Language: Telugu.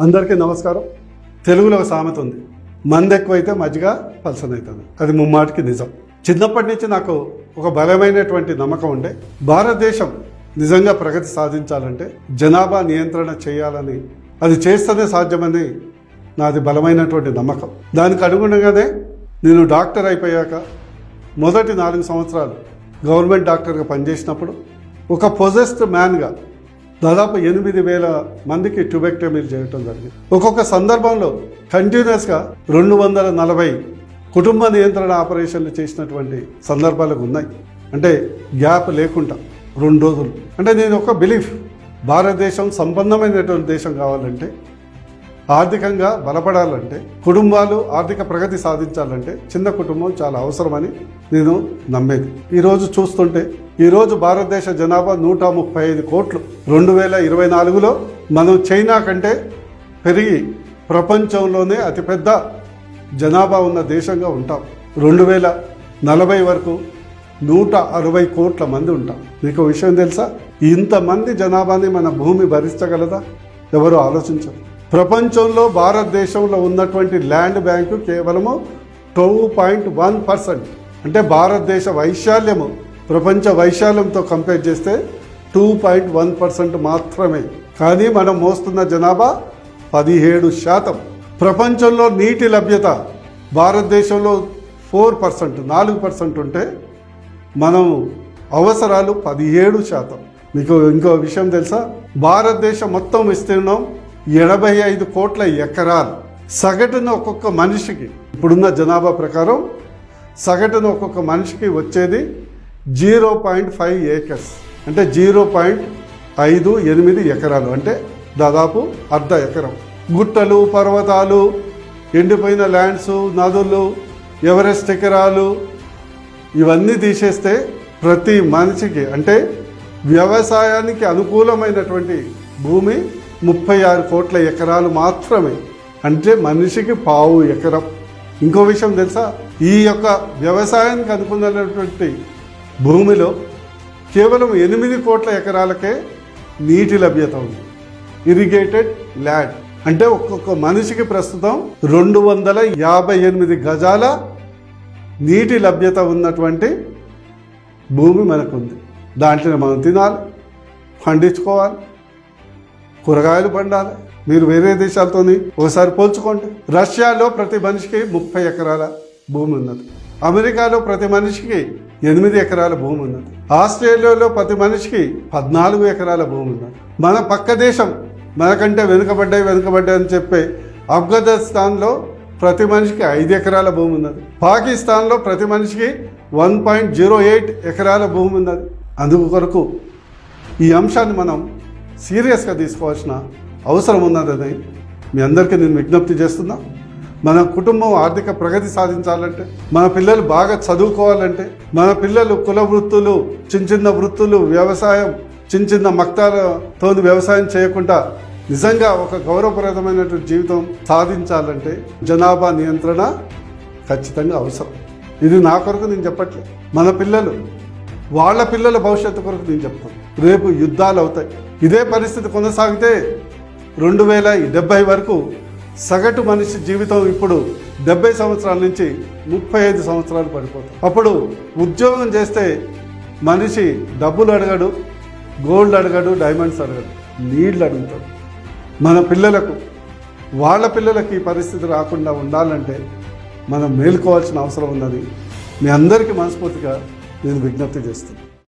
అందరికీ నమస్కారం. తెలుగులో ఒక సామెత ఉంది. మందెక్కువైతే మజ్జిగ పలసన అవుతుంది అది ముమ్మాటికి నిజం. చిన్నప్పటి నుంచి నాకు ఒక బలమైనటువంటి నమ్మకం ఉండే. భారతదేశం నిజంగా ప్రగతి సాధించాలంటే జనాభా నియంత్రణ చేయాలని అది చేస్తేనే సాధ్యమని నాది బలమైనటువంటి నమ్మకం. దానికి అనుగుణంగానే నేను డాక్టర్ అయిపోయాక మొదటి నాలుగు సంవత్సరాలు గవర్నమెంట్ డాక్టర్గా పనిచేసినప్పుడు ఒక పొజెస్ట్ మ్యాన్గా దాదాపు ఎనిమిది వేల మందికి ట్యూబెక్టమీలు చేయటం జరిగింది. ఒక్కొక్క సందర్భంలో కంటిన్యూస్గా రెండు వందల నలభై కుటుంబ నియంత్రణ ఆపరేషన్లు చేసినటువంటి సందర్భాలు ఉన్నాయి. అంటే గ్యాప్ లేకుండా రెండు రోజులు. అంటే నేను ఒక బిలీఫ్. భారతదేశం సంపన్నమైనటువంటి దేశం కావాలంటే ఆర్థికంగా బలపడాలంటే కుటుంబాలు ఆర్థిక ప్రగతి సాధించాలంటే చిన్న కుటుంబం చాలా అవసరమని నేను నమ్మేది. ఈరోజు చూస్తుంటే ఈరోజు భారతదేశ జనాభా నూట ముప్పై ఐదు కోట్లు. రెండు వేల ఇరవై నాలుగులో మనం చైనా కంటే పెరిగి ప్రపంచంలోనే అతిపెద్ద జనాభా ఉన్న దేశంగా ఉంటాం. రెండు వేల నలభై వరకు నూట అరవై కోట్ల మంది ఉంటాం. మీకు విషయం తెలుసా? ఇంతమంది జనాభాని మన భూమి భరించగలదా? ఎవరు ఆలోచించరు. ప్రపంచంలో భారతదేశంలో ఉన్నటువంటి ల్యాండ్ బ్యాంకు కేవలము టూ పాయింట్ వన్ పర్సెంట్. అంటే భారతదేశ వైశాల్యము ప్రపంచ వైశాల్యంతో కంపేర్ చేస్తే టూ పాయింట్ వన్ పర్సెంట్ మాత్రమే. కానీ మనం మోస్తున్న జనాభా పదిహేడు శాతం. ప్రపంచంలో నీటి లభ్యత భారతదేశంలో ఫోర్ పర్సెంట్ నాలుగు పర్సెంట్ ఉంటే మనం అవసరాలు పదిహేడు శాతం. మీకు ఇంకో విషయం తెలుసా? భారతదేశం మొత్తం విస్తీర్ణం ఎనభై ఐదు కోట్ల ఎకరాలు సగటున ఒక్కొక్క మనిషికి. ఇప్పుడున్న జనాభా ప్రకారం సగటున ఒక్కొక్క మనిషికి వచ్చేది జీరో పాయింట్ ఫైవ్ ఏకర్స్. అంటే జీరో పాయింట్ ఐదు ఎనిమిది ఎకరాలు. అంటే దాదాపు అర్ధ ఎకరం. గుట్టలు పర్వతాలు ఎండిపోయిన ల్యాండ్స్ నదులు ఎవరెస్ట్ ఎకరాలు ఇవన్నీ తీసేస్తే ప్రతి మనిషికి అంటే వ్యవసాయానికి అనుకూలమైనటువంటి భూమి ముప్పై ఆరు కోట్ల ఎకరాలు మాత్రమే. అంటే మనిషికి పావు ఎకరం. ఇంకో విషయం తెలుసా? ఈ యొక్క వ్యవసాయానికి అనుకున్నటువంటి భూమిలో కేవలం ఎనిమిది కోట్ల ఎకరాలకే నీటి లభ్యత ఉంది. Irrigated land. అంటే ఒక్కొక్క మనిషికి ప్రస్తుతం రెండు వందల యాభై ఎనిమిది గజాల నీటి లభ్యత ఉన్నటువంటి భూమి మనకుంది. దాంట్లో మనం తినాలి పండించుకోవాలి. కూరగాయలు పండాలి. మీరు వేరే దేశాలతోని ఒకసారి పోల్చుకోండి. రష్యాలో ప్రతి మనిషికి ముప్పై ఎకరాల భూమి ఉన్నది. అమెరికాలో ప్రతి మనిషికి ఎనిమిది ఎకరాల భూమి ఉన్నది. ఆస్ట్రేలియాలో ప్రతి మనిషికి పద్నాలుగు ఎకరాల భూమి ఉన్నది. మన పక్క దేశం మనకంటే వెనుకబడ్డాయి వెనుకబడ్డాయి అని చెప్పే ఆఫ్ఘనిస్తాన్లో ప్రతి మనిషికి ఐదు ఎకరాల భూమి ఉన్నది. పాకిస్తాన్లో ప్రతి మనిషికి వన్ పాయింట్ జీరో ఎయిట్ ఎకరాల భూమి ఉన్నది. అందుకు కొరకు ఈ అంశాన్ని మనం సీరియస్గా తీసుకోవాల్సిన అవసరం ఉన్నదని మీ అందరికీ నేను విజ్ఞప్తి చేస్తున్నా మన కుటుంబం ఆర్థిక ప్రగతి సాధించాలంటే మన పిల్లలు బాగా చదువుకోవాలంటే మన పిల్లలు కుల వృత్తులు చిన్న చిన్న వృత్తులు వ్యవసాయం చిన్న చిన్న మక్తాలతో వ్యవసాయం చేయకుండా నిజంగా ఒక గౌరవప్రదమైనటువంటి జీవితం సాధించాలంటే జనాభా నియంత్రణ ఖచ్చితంగా అవసరం. ఇది నా కొరకు నేను చెప్పట్లేదు మన పిల్లలు వాళ్ళ పిల్లల భవిష్యత్తు కొరకు నేను చెప్తాను రేపు యుద్ధాలు అవుతాయి. ఇదే పరిస్థితి కొనసాగితే రెండు వేల డెబ్బై వరకు సగటు మనిషి జీవితం ఇప్పుడు డెబ్బై సంవత్సరాల నుంచి ముప్పై ఐదు సంవత్సరాలు పడిపోతాయి అప్పుడు ఉద్యోగం చేస్తే మనిషి డబ్బులు అడగడు గోల్డ్ అడగడు డైమండ్స్ అడగడు నీళ్ళు అడుగుతాడు. మన పిల్లలకు వాళ్ళ పిల్లలకి ఈ పరిస్థితి రాకుండా ఉండాలంటే మనం మేల్కోవాల్సిన అవసరం ఉన్నది. మీ అందరికీ మనస్ఫూర్తిగా నేను విజ్ఞప్తి చేస్తాను